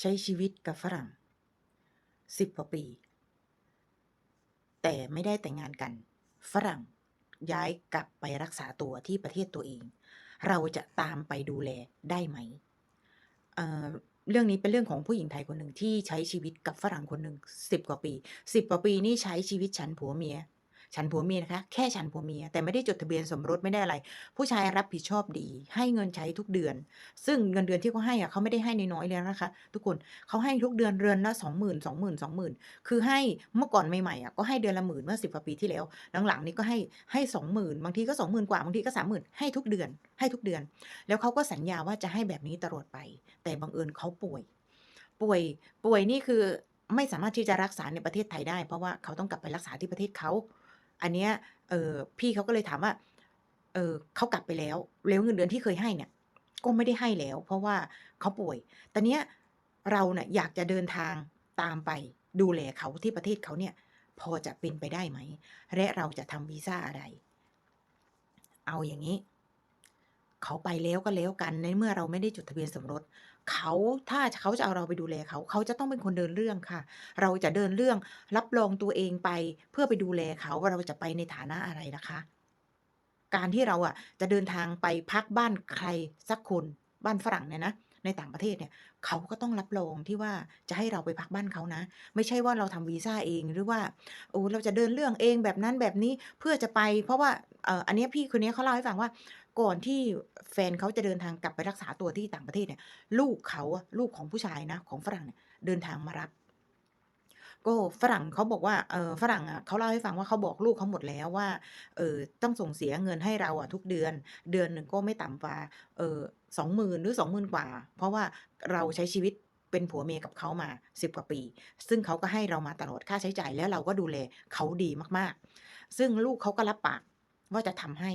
ใช้ชีวิตกับฝรั่งสิบกว่าปี แต่ไม่ได้แต่งงานกัน ฝรั่งย้ายกลับไปรักษาตัวที่ประเทศตัวเอง เราจะตามไปดูแลได้ไหมเเรื่องนี้เป็นเรื่องของผู้หญิงไทยคนหนึ่งที่ใช้ชีวิตกับฝรั่งคนหนึ่งสิบกว่าปีสิบกว่าปีนี่ใช้ชีวิตฉันผัวเมีย ฉันผัวเมียนะคะ แค่ฉันผัวเมีย แต่ไม่ได้จดทะเบียนสมรสไม่ได้อะไร ผู้ชายรับผิดชอบดี ให้เงินใช้ทุกเดือน ซึ่งเงินเดือนที่เขาให้อะเขาไม่ได้ให้น้อยๆเลยนะคะ ทุกคนเขาให้ทุกเดือนเดือนละสองหมื่นสองหมื่นสองหมื่นคือให้เมื่อก่อนใหม่ๆอะก็ให้เดือนละหมื่นเมื่อสิบกว่าปีที่แล้ว หลังๆนี้ก็ให้ให้สองหมื่นบางทีก็สองหมื่นกว่าบางทีก็สามหมื่นให้ทุกเดือน ให้ทุกเดือน แล้วเขาก็สัญญาว่าจะให้แบบนี้ตลอดไป แต่บังเอิญเขาป่วย ป่วยป่วยนี่คือไม่สามารถที่จะรักษาในประเทศไทยได้ เพราะว่าเขาต้องกลับไปรักษาที่ประเทศเขา อันเนี้ยเออพี่เขาก็เลยถามว่าเออเขากลับไปแล้วแล้วเงินเดือนที่เคยให้เนี่ยก็ไม่ได้ให้แล้ว เพราะว่าเขาป่วยตอนเนี้ยเราเนี่ยอยากจะเดินทางตามไปดูแลเขาที่ประเทศเขาเนี่ย พอจะเป็นไปได้ไหม และเราจะทำวีซ่าอะไร เอาอย่างนี้ เขาไปแล้วก็แล้วกันในเมื่อเราไม่ได้จดทะเบียนสมรส เขา ถ้าเขาจะเอาเราไปดูแลเขา เขาจะต้องเป็นคนเดินเรื่องค่ะ เราจะเดินเรื่องรับรองตัวเองไปเพื่อไปดูแลเขาว่าเราจะไปในฐานะอะไรนะคะ การที่เราอะจะเดินทางไปพักบ้านใครสักคนบ้านฝรั่งเนี่ยนะในต่างประเทศเนี่ยเขาก็ต้องรับรองที่ว่าจะให้เราไปพักบ้านเขานะ ไม่ใช่ว่าเราทำวีซ่าเองหรือว่าโอ้เราจะเดินเรื่องเองแบบนั้นแบบนี้เพื่อจะไป เพราะว่าเอออันนี้พี่คนนี้เขาเล่าให้ฟังว่า ก่อนที่แฟนเขาจะเดินทางกลับไปรักษาตัวที่ต่างประเทศเนี่ยลูกเขาอะลูกของผู้ชายนะของฝรั่งเนี่ยเดินทางมารับ ก็ฝรั่งเขาบอกว่าเออฝรั่งอะเขาเล่าให้ฟังว่าเขาบอกลูกเขาหมดแล้วว่าเออต้องส่งเสียเงินให้เราอะทุกเดือน เดือนหนึ่งก็ไม่ต่ำกว่าเออสองหมื่นหรือสองหมื่นกว่า เพราะว่าเราใช้ชีวิตเป็นผัวเมียกับเขามาสิบกว่าปี ซึ่งเขาก็ให้เรามาตลอดค่าใช้จ่ายแล้วเราก็ดูแลเขาดีมากๆ ซึ่งลูกเขาก็รับปากว่าจะทำให้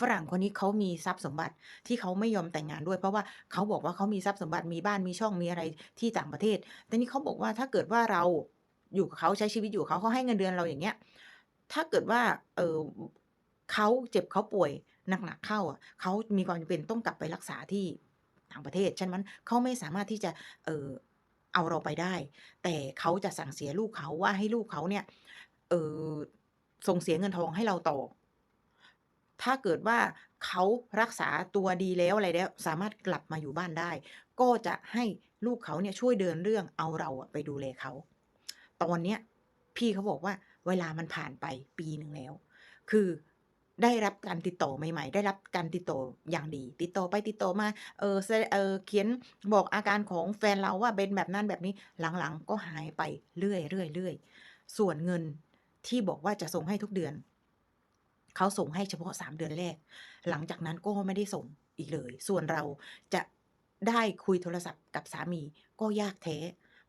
ฝรั่งคนนี้เขามีทรัพย์สมบัติที่เขาไม่ยอมแต่งงานด้วย เพราะว่าเขาบอกว่าเขามีทรัพย์สมบัติมีบ้านมีช่องมีอะไรที่ต่างประเทศ แต่นี่เขาบอกว่าถ้าเกิดว่าเราอยู่กับเขาใช้ชีวิตอยู่กับเขาเขาให้เงินเดือนเราอย่างเงี้ย ถ้าเกิดว่าเออเขาเจ็บเขาป่วยหนักๆเข้าอะเขามีความจำเป็นต้องกลับไปรักษาที่ต่างประเทศฉะนั้นเขาไม่สามารถที่จะเออเอาเราไปได้ แต่เขาจะสั่งเสียลูกเขาว่าให้ลูกเขาเนี่ยเออส่งเสียเงินทองให้เราต่อ ถ้าเกิดว่าเขารักษาตัวดีแล้วอะไรแล้ว สามารถกลับมาอยู่บ้านได้ ก็จะให้ลูกเขาเนี่ยช่วยเดินเรื่องเอาเราไปดูแลเขา ตอนเนี้ยพี่เขาบอกว่าเวลามันผ่านไปปีหนึ่งแล้ว คือได้รับการติดต่อใหม่ ๆ ได้รับการติดต่ออย่างดี ติดต่อไปติดต่อมา เออเออเขียนบอกอาการของแฟนเราว่าเป็นแบบนั้นแบบนี้ หลังๆ ก็หายไปเรื่อยๆๆส่วนเงินที่บอกว่าจะส่งให้ทุกเดือน เขาส่งให้เฉพาะ 3 เดือนแรก หลังจากนั้นก็ไม่ได้ส่งอีกเลย ส่วนเราจะได้คุยโทรศัพท์กับสามีก็ยากแท้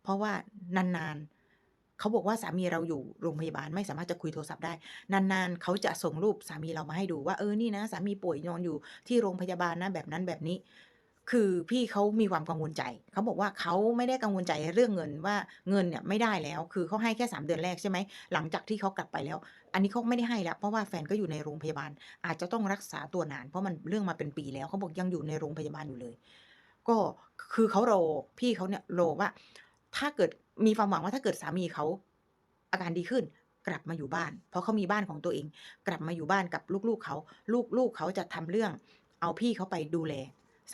เพราะว่านานๆเขาบอกว่าสามีเราอยู่โรงพยาบาลไม่สามารถจะคุยโทรศัพท์ได้ นานๆเขาจะส่งรูปสามีเรามาให้ดูว่าเออนี่นะ สามีป่วยนอนอยู่ที่โรงพยาบาลนะแบบนั้นแบบนี้ คือพี่เขามีความกังวลใจ เขาบอกว่าเขาไม่ได้กังวลใจเรื่องเงินว่าเงินเนี่ยไม่ได้แล้ว คือเขาให้แค่ 3 เดือนแรกใช่ไหม หลังจากที่เขากลับไปแล้ว อันนี้เขาไม่ได้ให้แล้ว เพราะว่าแฟนก็อยู่ในโรงพยาบาล อาจจะต้องรักษาตัวนาน เพราะมันเรื่องมาเป็นปีแล้ว เขาบอกยังอยู่ในโรงพยาบาลอยู่เลย ก็คือเขารอพี่เขาเนี่ยรอว่า ถ้าเกิดมีความหวังว่าถ้าเกิดสามีเขาอาการดีขึ้นกลับมาอยู่บ้าน เพราะเขามีบ้านของตัวเอง กลับมาอยู่บ้านกับลูกๆเขา ลูกๆเขาจะทำเรื่อง เอาพี่เขาไปดูแล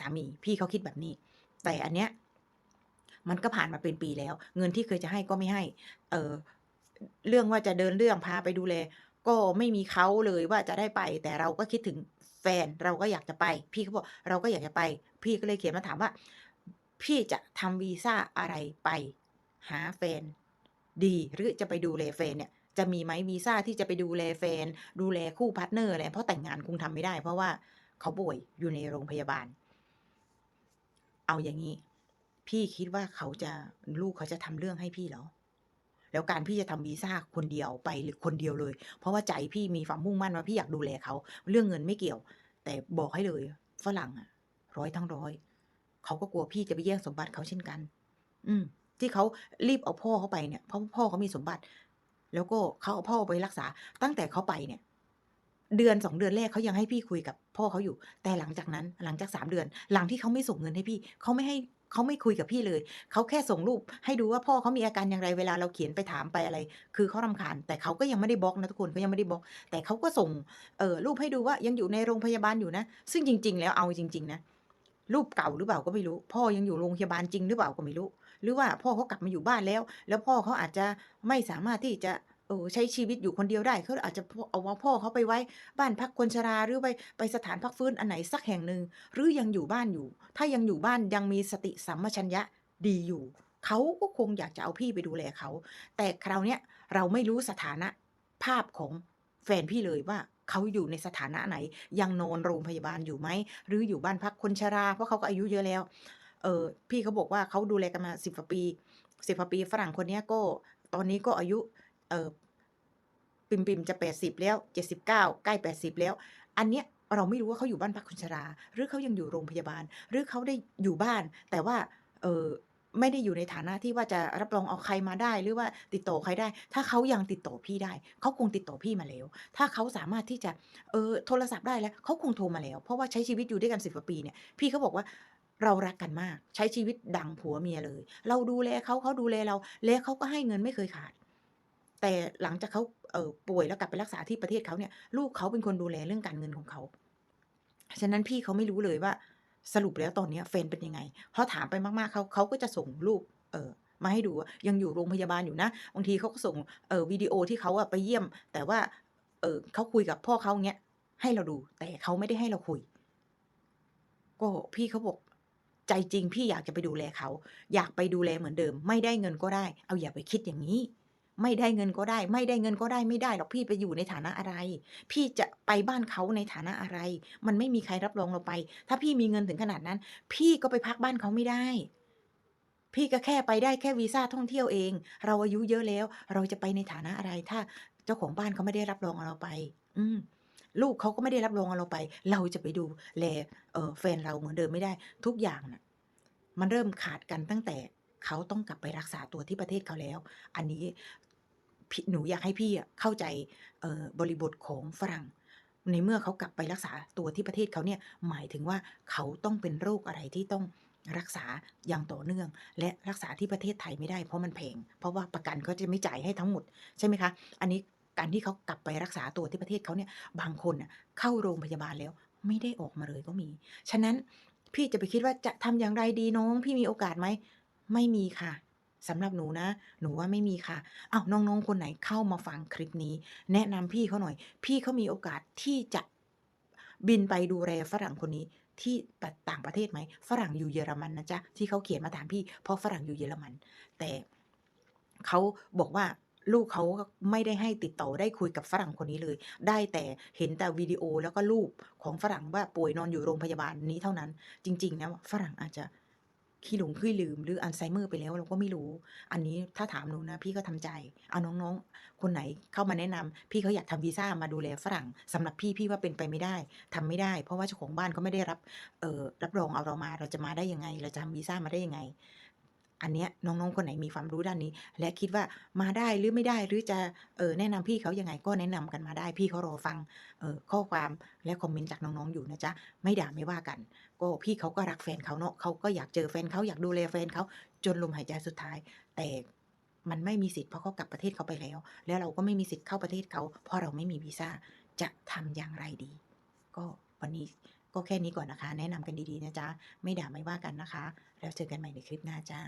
สามีพี่เขาคิดแบบนี้ แต่อันเนี้ยมันก็ผ่านมาเป็นปีแล้ว เงินที่เคยจะให้ก็ไม่ให้ เอ่อเรื่องว่าจะเดินเรื่องพาไปดูแล ก็ไม่มีเขาเลยว่าจะได้ไป แต่เราก็คิดถึงแฟนเราก็อยากจะไป พี่เขาบอกเราก็อยากจะไป พี่ก็เลยเขียนมาถามว่า พี่จะทำวีซ่าอะไรไป หาแฟน ดีหรือจะไปดูแลแฟนเนี่ย จะมีไหมวีซ่าที่จะไปดูแลแฟน ดูแลคู่พาร์ตเนอร์อะไรเพราะแต่งงานคงทำไม่ได้ เพราะว่าเขาป่วยอยู่ในโรงพยาบาล เอาอย่างงี้ พี่คิดว่าเขาจะลูกเขาจะทำเรื่องให้พี่เหรอ?แล้วการพี่จะทำวีซ่าคนเดียวไปหรือคนเดียวเลย เพราะว่าใจพี่มีความมุ่งมั่นว่าพี่อยากดูแลเขา เรื่องเงินไม่เกี่ยว แต่บอกให้เลยฝรั่งอะร้อยทั้งร้อยเขาก็กลัวพี่จะไปแย่งสมบัติเขาเช่นกัน อืม ที่เขารีบเอาพ่อเขาไปเนี่ยเพราะพ่อเขามีสมบัติ แล้วก็เขาเอาพ่อไปรักษา ตั้งแต่เขาไปเนี่ย เดือน2เดือนแรกเขายังให้พี่คุยกับพ่อเขาอยู่ แต่หลังจากนั้นหลังจาก3เดือน หลังที่เขาไม่ส่งเงินให้พี่เขาไม่ให้เขาไม่คุยกับพี่เลย เขาแค่ส่งรูป ให้ดูว่าพ่อเขามีอาการอย่างไรเวลาเราเขียนไปถามไปอะไร คือเขารำคาญ แต่เขาก็ยังไม่ได้บล็อกนะทุกคนเขายังไม่ได้บล็อก แต่เขาก็ส่งเออรูปให้ดูว่ายังอยู่ในโรงพยาบาลอยู่นะ ซึ่งจริง ๆ แล้วเอาจริง ๆ นะ รูปเก่าหรือเปล่าก็ไม่รู้ พ่อยังอยู่โรงพยาบาลจริงหรือเปล่าก็ไม่รู้ หรือว่าพ่อเขากลับมาอยู่บ้านแล้ว แล้วพ่อเขาอาจจะไม่สามารถที่จะ เออใช้ชีวิตอยู่คนเดียวได้เขาอาจจะเอาว่าพ่อเขาไปไว้บ้านพักคนชราหรือไปไปสถานพักฟื้นอันไหนสักแห่งหนึ่งหรือยังอยู่บ้านอยู่ ถ้ายังอยู่บ้านยังมีสติสัมปชัญญะดีอยู่เขาก็คงอยากจะเอาพี่ไปดูแลเขา แต่คราวเนี้ยเราไม่รู้สถานะภาพของแฟนพี่เลยว่าเขาอยู่ในสถานะไหน ยังนอนโรงพยาบาลอยู่ไหม หรืออยู่บ้านพักคนชรา เพราะเขาก็อายุเยอะแล้ว เออพี่เขาบอกว่าเขาดูแลกันมา10กว่าปี10กว่าปีฝรั่งคนเนี้ยก็ตอนนี้ก็อายุ เออปิ่มจะ80แล้ว79ใกล้80แล้ว อันเนี้ยเราไม่รู้ว่าเขาอยู่บ้านพักคนชรา หรือเขายังอยู่โรงพยาบาล หรือเขาได้อยู่บ้าน แต่ว่าเออไม่ได้อยู่ในฐานะที่ว่าจะรับรองเอาใครมาได้ หรือว่าติดต่อใครได้ ถ้าเขายังติดต่อพี่ได้ เขาคงติดต่อพี่มาแล้ว ถ้าเขาสามารถที่จะเออโทรศัพท์ได้แล้วเขาคงโทรมาแล้ว เพราะว่าใช้ชีวิตอยู่ด้วยกัน10กว่าปีเนี่ยพี่เขาบอกว่าเรารักกันมาก ใช้ชีวิตดังผัวเมียเลย เราดูแลเขาเขาดูแลเรา และเขาก็ให้เงินไม่เคยขาด แต่หลังจากเขาเอ่อป่วยแล้วกลับไปรักษาที่ประเทศเขาเนี่ย ลูกเขาเป็นคนดูแลเรื่องการเงินของเขา ฉะนั้นพี่เขาไม่รู้เลยว่าสรุปแล้วตอนเนี้ยแฟนเป็นยังไงพอถามไปมากๆเขาเขาก็จะส่งรูปเอ่อมาให้ดูว่ายังอยู่โรงพยาบาลอยู่นะบางทีเขาก็ส่งเอ่อวิดีโอที่เขาอะไปเยี่ยม แต่ว่า เอ่อเขาคุยกับพ่อเขาอย่างเงี้ยให้เราดู แต่เขาไม่ได้ให้เราคุย ก็พี่เขาบอกใจจริงพี่อยากจะไปดูแลเขา อยากไปดูแลเหมือนเดิม ไม่ได้เงินก็ได้ เอาอย่าไปคิดอย่างงี้ ไม่ได้เงินก็ได้ ไม่ได้เงินก็ได้ไม่ได้หรอกพี่ไปอยู่ในฐานะอะไร พี่จะไปบ้านเขาในฐานะอะไร มันไม่มีใครรับรองเราไป ถ้าพี่มีเงินถึงขนาดนั้น พี่ก็ไปพักบ้านเขาไม่ได้ พี่ก็แค่ไปได้แค่วีซ่าท่องเที่ยวเอง เราอายุเยอะแล้ว เราจะไปในฐานะอะไร ถ้าเจ้าของบ้านเขาไม่ได้รับรองเราไป อืมลูกเขาก็ไม่ได้รับรองเราไป เราจะไปดูแลเออแฟนเราเหมือนเดิมไม่ได้ ทุกอย่างน่ะ มันเริ่มขาดกันตั้งแต่เขาต้องกลับไปรักษาตัวที่ประเทศเขาแล้ว อันนี้ หนูอยากให้พี่เข้าใจบริบทของฝรั่ง ในเมื่อเขากลับไปรักษาตัวที่ประเทศเขาเนี่ยหมายถึงว่าเขาต้องเป็นโรคอะไรที่ต้องรักษาอย่างต่อเนื่อง และรักษาที่ประเทศไทยไม่ได้เพราะมันแพงเพราะว่าประกันเขาจะไม่จ่ายให้ทั้งหมดใช่ไหมคะอันนี้การที่เขากลับไปรักษาตัวที่ประเทศเขาเนี่ยบางคนเข้าโรงพยาบาลแล้วไม่ได้ออกมาเลยก็มี ฉะนั้นพี่จะไปคิดว่าจะทำอย่างไรดีน้อง พี่มีโอกาสไหม ไม่มีค่ะ สำหรับหนูนะ หนูว่าไม่มีค่ะอ้าวน้องๆ คนไหนเข้ามาฟังคลิปนี้ แนะนำพี่เขาหน่อย พี่เขามีโอกาสที่จะบินไปดูแลฝรั่งคนนี้ที่ต่างประเทศไหม ฝรั่งอยู่เยอรมันนะจ๊ะ ที่เขาเขียนมาถามพี่ เพราะฝรั่งอยู่เยอรมัน แต่เขาบอกว่าลูกเขาไม่ได้ให้ติดต่อได้คุยกับฝรั่งคนนี้เลย ได้แต่เห็นแต่วิดีโอแล้วก็รูปของฝรั่งว่าป่วยนอนอยู่โรงพยาบาลนี้เท่านั้น จริงๆแล้วฝรั่งอาจจะ ขี้หลงขี้ลืมหรืออัลไซเมอร์ไปแล้วเราก็ไม่รู้ อันนี้ถ้าถามหนูนะ พี่ก็ทำใจเอาน้องๆ คนไหนเข้ามาแนะนำพี่เขาอยากทำวีซ่ามาดูแลฝรั่งสำหรับพี่พี่ว่าเป็นไปไม่ได้ทำไม่ได้ เพราะว่าเจ้าของบ้านเขาไม่ได้รับเอ่อรับรองเอาเรามาเราจะมาได้ยังไง เราจะทำวีซ่ามาได้ยังไง อันเนี้ยน้องๆคนไหนมีความรู้ด้านนี้ และคิดว่ามาได้หรือไม่ได้หรือจะเออแนะนำพี่เขายังไงก็แนะนำกันมาได้พี่เขารอฟังเออข้อความและคอมเมนต์จากน้องๆอยู่นะจ๊ะไม่ด่าไม่ว่ากัน ก็พี่เขาก็รักแฟนเขาเนาะเขาก็อยากเจอแฟนเขาอยากดูแลแฟนเขาจนลมหายใจสุดท้าย แต่มันไม่มีสิทธิ์เพราะเขากลับประเทศเขาไปแล้ว แล้วเราก็ไม่มีสิทธิ์เข้าประเทศเขา เพราะเราไม่มีวีซ่าจะทำอย่างไรดี ก็วันนี้ก็แค่นี้ก่อนนะคะ แนะนำกันดีๆนะจ๊ะ ไม่ด่าไม่ว่ากันนะคะ แล้วเจอกันใหม่ในคลิปหน้าจ้ะ